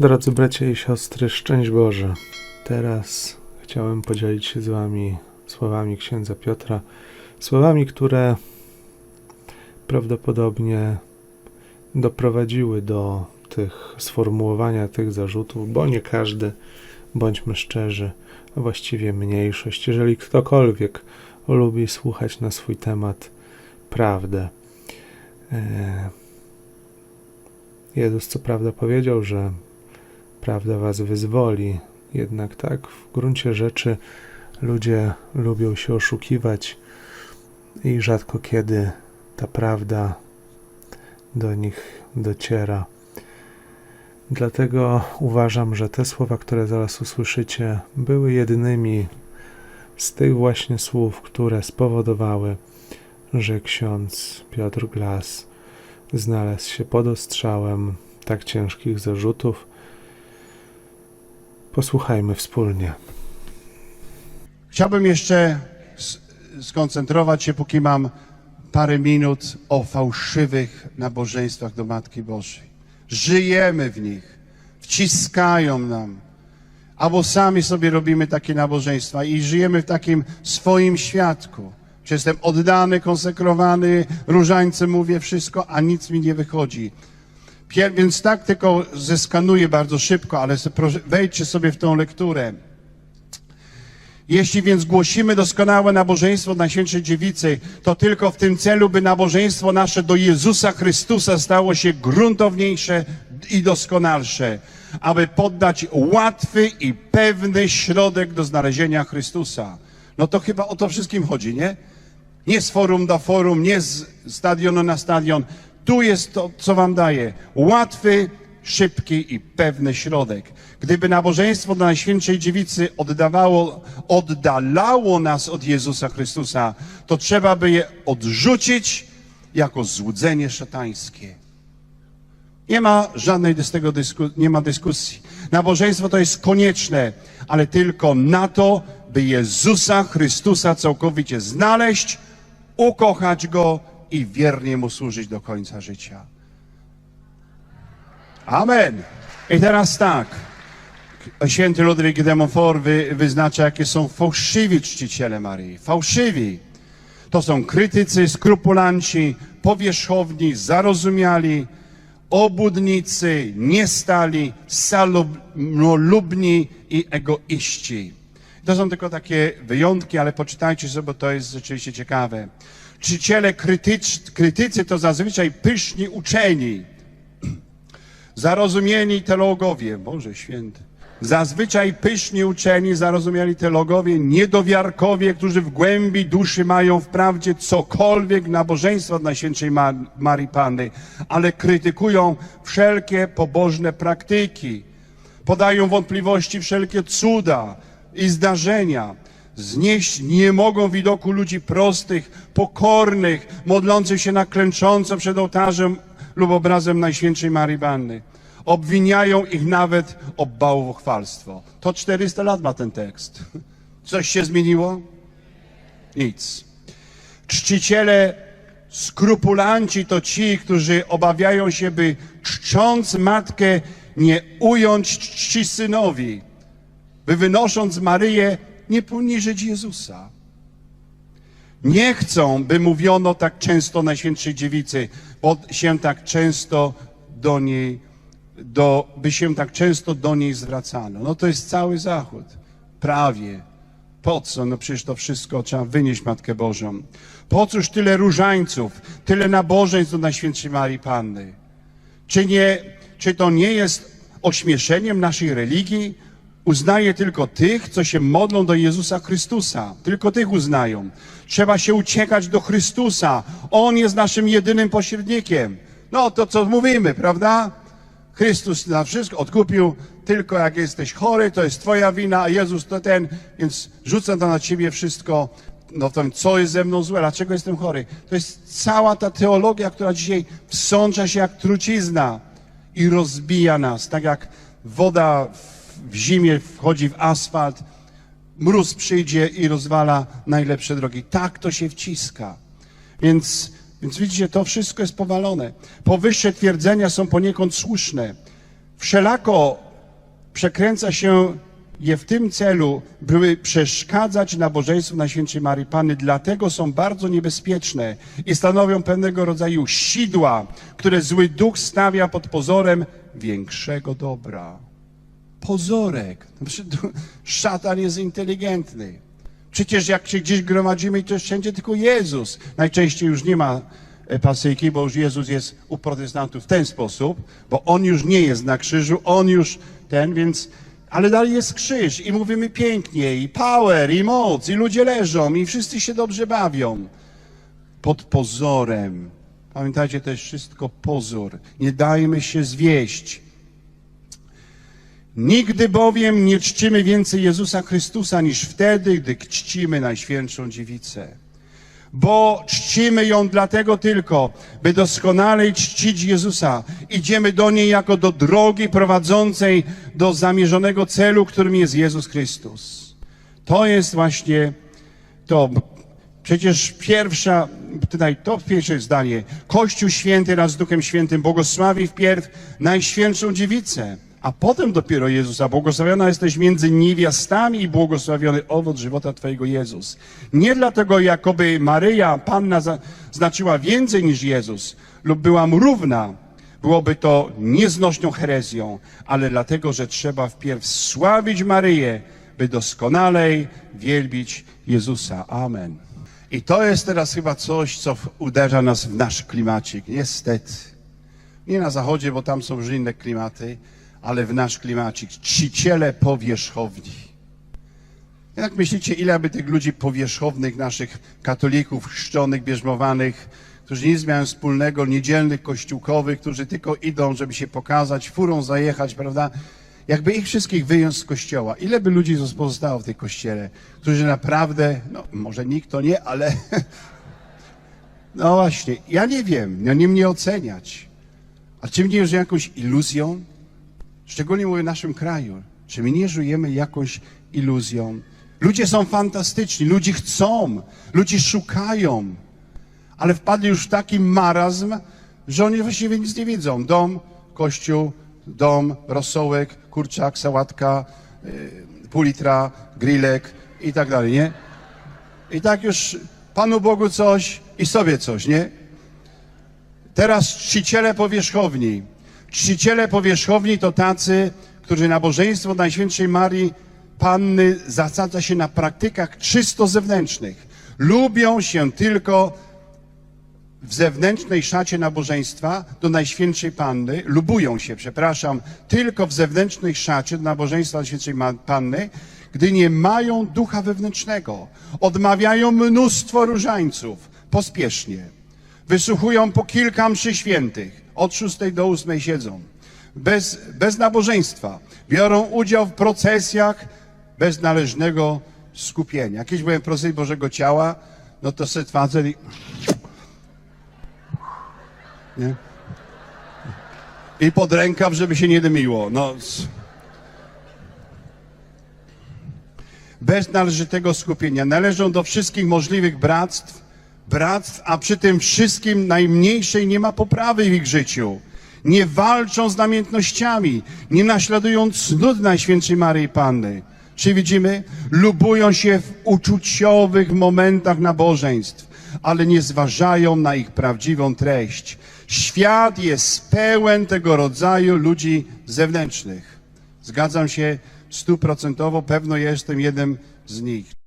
Drodzy bracia i siostry, szczęść Boże. Teraz chciałem podzielić się z Wami słowami księdza Piotra, słowami, które prawdopodobnie doprowadziły do tych sformułowania tych zarzutów, bo nie każdy, bądźmy szczerzy, a właściwie mniejszość, jeżeli ktokolwiek lubi słuchać na swój temat prawdę. E, Jezus co prawda powiedział, że prawda was wyzwoli, jednak tak w gruncie rzeczy ludzie lubią się oszukiwać i rzadko kiedy ta prawda do nich dociera. Dlatego uważam, że te słowa, które zaraz usłyszycie, były jedynymi z tych właśnie słów, które spowodowały, że ksiądz Piotr Glas znalazł się pod ostrzałem tak ciężkich zarzutów. Posłuchajmy wspólnie. Chciałbym jeszcze skoncentrować się, póki mam parę minut, o fałszywych nabożeństwach do Matki Bożej. Żyjemy w nich, wciskają nam, albo sami sobie robimy takie nabożeństwa i żyjemy w takim swoim świadku. Jestem oddany, konsekrowany, różańcem mówię wszystko, a nic mi nie wychodzi. Pier- Więc tak tylko zeskanuję bardzo szybko, ale proszę, wejdźcie sobie w tą lekturę. Jeśli więc głosimy doskonałe nabożeństwo Najświętszej Dziewicy, to tylko w tym celu, by nabożeństwo nasze do Jezusa Chrystusa stało się gruntowniejsze i doskonalsze, aby poddać łatwy i pewny środek do znalezienia Chrystusa. No to chyba o to wszystkim chodzi, nie? Nie z forum do forum, nie z stadionu na stadion. Tu jest to, co wam daje. Łatwy, szybki i pewny środek. Gdyby nabożeństwo do Najświętszej Dziewicy oddawało, oddalało nas od Jezusa Chrystusa, to trzeba by je odrzucić jako złudzenie szatańskie. Nie ma żadnej z tego dysku, nie ma dyskusji. Nabożeństwo to jest konieczne, ale tylko na to, by Jezusa Chrystusa całkowicie znaleźć, ukochać Go i wiernie Mu służyć do końca życia. Amen. I teraz tak. Święty Ludwik de Montfort wy, wyznacza, jakie są fałszywi czciciele Maryi. Fałszywi. To są krytycy, skrupulanci, powierzchowni, zarozumiali, obudnicy, niestali, salubni i egoiści. To są tylko takie wyjątki, ale poczytajcie sobie, bo to jest rzeczywiście ciekawe. Czciciele krytycz, krytycy to zazwyczaj pyszni uczeni, zarozumieni teologowie, Boże święty. Zazwyczaj pyszni uczeni, zarozumiali teologowie, niedowiarkowie, którzy w głębi duszy mają wprawdzie cokolwiek nabożeństwa od Najświętszej Ma- Marii Panny, ale krytykują wszelkie pobożne praktyki. Podają wątpliwości wszelkie cuda i zdarzenia. Znieść nie mogą widoku ludzi prostych, pokornych, modlących się na klęcząco przed ołtarzem lub obrazem Najświętszej Marii Panny. Obwiniają ich nawet o bałwochwalstwo. To 400 lat ma ten tekst. Coś się zmieniło? Nic. Czciciele, skrupulanci to ci, którzy obawiają się, by czcząc matkę nie ująć czci synowi, by wynosząc Maryję nie poniżyć Jezusa. Nie chcą, by mówiono tak często Najświętszej Dziewicy, bo się tak często do niej, do, by się tak często do niej zwracano. No to jest cały Zachód. Prawie. Po co? No przecież to wszystko trzeba wynieść Matkę Bożą. Po cóż tyle różańców, tyle nabożeństw do Najświętszej Marii Panny? Czy, nie, czy to nie jest ośmieszeniem naszej religii? Uznaje tylko tych, co się modlą do Jezusa Chrystusa. Tylko tych uznają. Trzeba się uciekać do Chrystusa. On jest naszym jedynym pośrednikiem. No to co mówimy, prawda? Chrystus na wszystko odkupił, tylko jak jesteś chory, to jest twoja wina, a Jezus to ten, więc rzucam to na ciebie wszystko. No to co jest ze mną złe? Dlaczego jestem chory? To jest cała ta teologia, która dzisiaj wsącza się jak trucizna i rozbija nas, tak jak woda w- w zimie wchodzi w asfalt, mróz przyjdzie i rozwala najlepsze drogi. Tak to się wciska. Więc, więc widzicie, to wszystko jest powalone. Powyższe twierdzenia są poniekąd słuszne. Wszelako przekręca się je w tym celu, były przeszkadzać nabożeństwu Najświętszej Maryi Panny, dlatego są bardzo niebezpieczne i stanowią pewnego rodzaju sidła, które zły duch stawia pod pozorem większego dobra. Pozorek. Szatan jest inteligentny. Przecież jak się gdzieś gromadzimy, to wszędzie tylko Jezus. Najczęściej już nie ma e, pasyjki, bo już Jezus jest u protestantów w ten sposób, bo On już nie jest na krzyżu, On już ten, więc... Ale dalej jest krzyż i mówimy pięknie, i power, i moc, i ludzie leżą, i wszyscy się dobrze bawią. Pod pozorem. Pamiętajcie, to jest wszystko pozór. Nie dajmy się zwieść. Nigdy bowiem nie czcimy więcej Jezusa Chrystusa niż wtedy, gdy czcimy Najświętszą Dziewicę. Bo czcimy ją dlatego tylko, by doskonale czcić Jezusa. Idziemy do niej jako do drogi prowadzącej do zamierzonego celu, którym jest Jezus Chrystus. To jest właśnie to. Przecież pierwsza, tutaj to pierwsze zdanie. Kościół święty raz z Duchem Świętym błogosławi wpierw Najświętszą Dziewicę, a potem dopiero Jezusa. Błogosławiona jesteś między niewiastami i błogosławiony owoc żywota Twojego Jezus. Nie dlatego, jakoby Maryja, Panna, znaczyła więcej niż Jezus lub była mu równa, byłoby to nieznośną herezją, ale dlatego, że trzeba wpierw sławić Maryję, by doskonalej wielbić Jezusa. Amen. I to jest teraz chyba coś, co uderza nas w nasz klimacik. Niestety. Nie na zachodzie, bo tam są już inne klimaty, ale w nasz klimacik. Czciciele powierzchowni. Jak myślicie, ile by tych ludzi powierzchownych, naszych katolików, chrzczonych, bierzmowanych, którzy nic mają wspólnego, niedzielnych, kościółkowych, którzy tylko idą, żeby się pokazać, furą zajechać, prawda? Jakby ich wszystkich wyjąć z kościoła, ile by ludzi pozostało w tej kościele, którzy naprawdę, no może nikt to nie, ale no właśnie, ja nie wiem, no nie mnie oceniać. A czy my nie żyjemy jakąś iluzją? Szczególnie mówię w naszym kraju. Czy my nie żyjemy jakąś iluzją? Ludzie są fantastyczni, ludzie chcą, ludzie szukają, ale wpadli już w taki marazm, że oni właściwie nic nie widzą. Dom, kościół, dom, rosołek, kurczak, sałatka, yy, pół litra, grillek i tak dalej, nie? I tak już Panu Bogu coś i sobie coś, nie? Teraz czciciele powierzchowni. Czciciele powierzchowni to tacy, którzy nabożeństwo Najświętszej Marii Panny zasadza się na praktykach czysto zewnętrznych. Lubią się tylko w zewnętrznej szacie nabożeństwa do Najświętszej Panny, lubują się, przepraszam, tylko w zewnętrznej szacie do nabożeństwa Najświętszej Panny, gdy nie mają ducha wewnętrznego. Odmawiają mnóstwo różańców, pospiesznie. Wysłuchują po kilka mszy świętych, od szóstej do ósmej siedzą. Bez, bez nabożeństwa. Biorą udział w procesjach bez należnego skupienia. Kiedyś byłem w procesji Bożego Ciała, no to set facet i nie? I pod rękaw, żeby się nie dymiło. No. Bez należytego skupienia. Należą do wszystkich możliwych bractw, bractw, a przy tym wszystkim najmniejszej nie ma poprawy w ich życiu. Nie walczą z namiętnościami, nie naśladują cnót Najświętszej Maryi Panny. Czy widzimy? Lubują się w uczuciowych momentach nabożeństw, ale nie zważają na ich prawdziwą treść. Świat jest pełen tego rodzaju ludzi zewnętrznych. Zgadzam się stuprocentowo, pewno jestem jednym z nich.